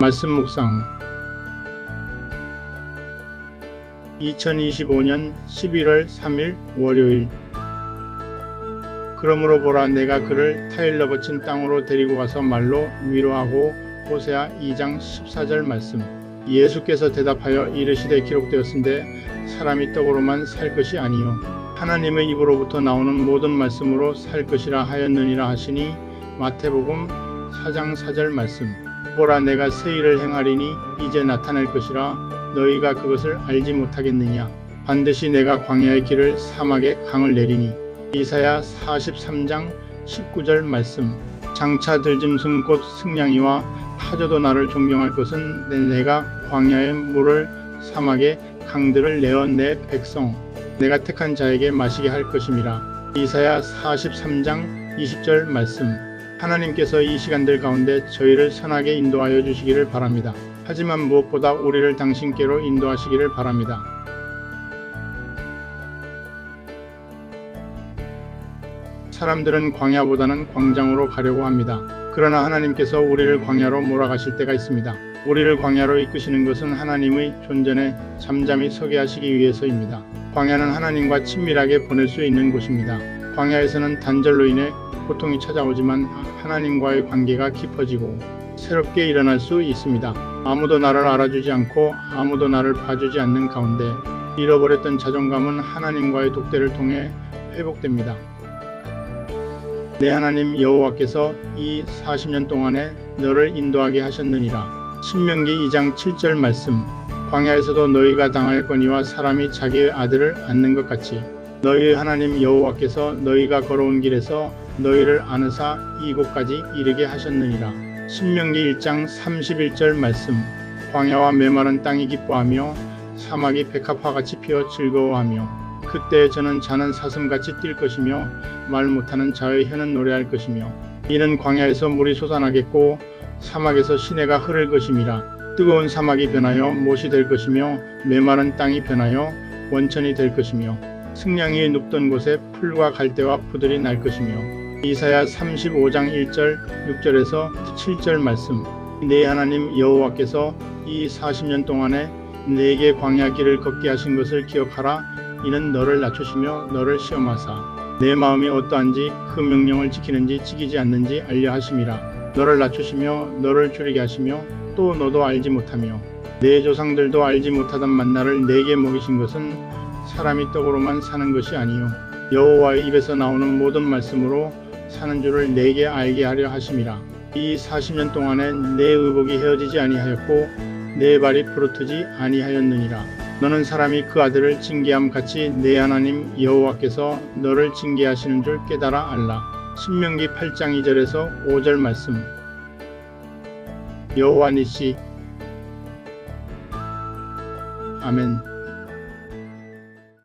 말씀 묵상. 2025년 11월 3일 월요일. 그러므로 보라 내가 그를 타일러 거친 땅으로 데리고 가서 말로 위로하고 호세아 2장 14절 말씀. 예수께서 대답하여 이르시되 기록되었은데 사람이 떡으로만 살 것이 아니요. 하나님의 입으로부터 나오는 모든 말씀으로 살 것이라 하였느니라 하시니 마태복음 4장 4절 말씀 보라 내가 새 일을 행하리니 이제 나타날 것이라 너희가 그것을 알지 못하겠느냐? 반드시 내가 광야의 길을 사막에 강을 내리니. 이사야 43장 19절 말씀. 장차 들짐승 곧 승냥이와 타조도 나를 존경할 것은 내- 내가 광야의 물을 사막에 강들을 내어 내 백성 내가 택한 자에게 마시게 할 것임이라. 이사야 43장 20절 말씀 하나님께서 이 시간들 가운데 저희를 선하게 인도하여 주시기를 바랍니다. 하지만 무엇보다 우리를 당신께로 인도하시기를 바랍니다. 사람들은 광야보다는 광장으로 가려고 합니다. 그러나 하나님께서 우리를 광야로 몰아가실 때가 있습니다. 우리를 광야로 이끄시는 것은 하나님의 존전에 잠잠히 서게 하시기 위해서입니다. 광야는 하나님과 친밀하게 보낼 수 있는 곳입니다. 광야에서는 단절로 인해 고통이 찾아오지만 하나님과의 관계가 깊어지고 새롭게 일어날 수 있습니다. 아무도 나를 알아주지 않고 아무도 나를 봐주지 않는 가운데 잃어버렸던 자존감은 하나님과의 독대를 통해 회복됩니다. 내 하나님 여호와께서 이 40년 동안에 너를 인도하게 하셨느니라. 신명기 2장 7절 말씀. 광야에서도 너희가 당할 거니와 사람이 자기의 아들을 안는 것 같이 너희 하나님 여호와께서 너희가 걸어온 길에서 너희를 안으사 이곳까지 이르게 하셨느니라. 신명기 1장 31절 말씀. 광야와 메마른 땅이 기뻐하며 사막이 백합화같이 피어 즐거워하며 그때 저는 자는 사슴같이 뛸 것이며 말 못하는 자의 혀는 노래할 것이며 이는 광야에서 물이 솟아나겠고 사막에서 시내가 흐를 것임이라 뜨거운 사막이 변하여 못이 될 것이며 메마른 땅이 변하여 원천이 될 것이며 승냥이 눕던 곳에 풀과 갈대와 푸들이 날 것이며 이사야 35장 1절 6절에서 7절 말씀. 내 하나님 여호와께서 이 40년 동안에 내게 광야 길을 걷게 하신 것을 기억하라. 이는 너를 낮추시며 너를 시험하사. 내 마음이 어떠한지 그 명령을 지키는지 지키지 않는지 알려 하심이라. 너를 낮추시며 너를 줄이게 하시며 또 너도 알지 못하며 내 조상들도 알지 못하던 만나를 내게 먹이신 것은 사람이 떡으로만 사는 것이 아니요. 여호와의 입에서 나오는 모든 말씀으로 사는 줄을 내게 알게 하려 하심이라 이 40년 동안에 내 의복이 헤어지지 아니하였고 내 발이 부르트지 아니하였느니라 너는 사람이 그 아들을 징계함 같이 내 하나님 여호와께서 너를 징계하시는 줄 깨달아 알라. 신명기 8장 2절에서 5절 말씀. 여호와 니시 아멘.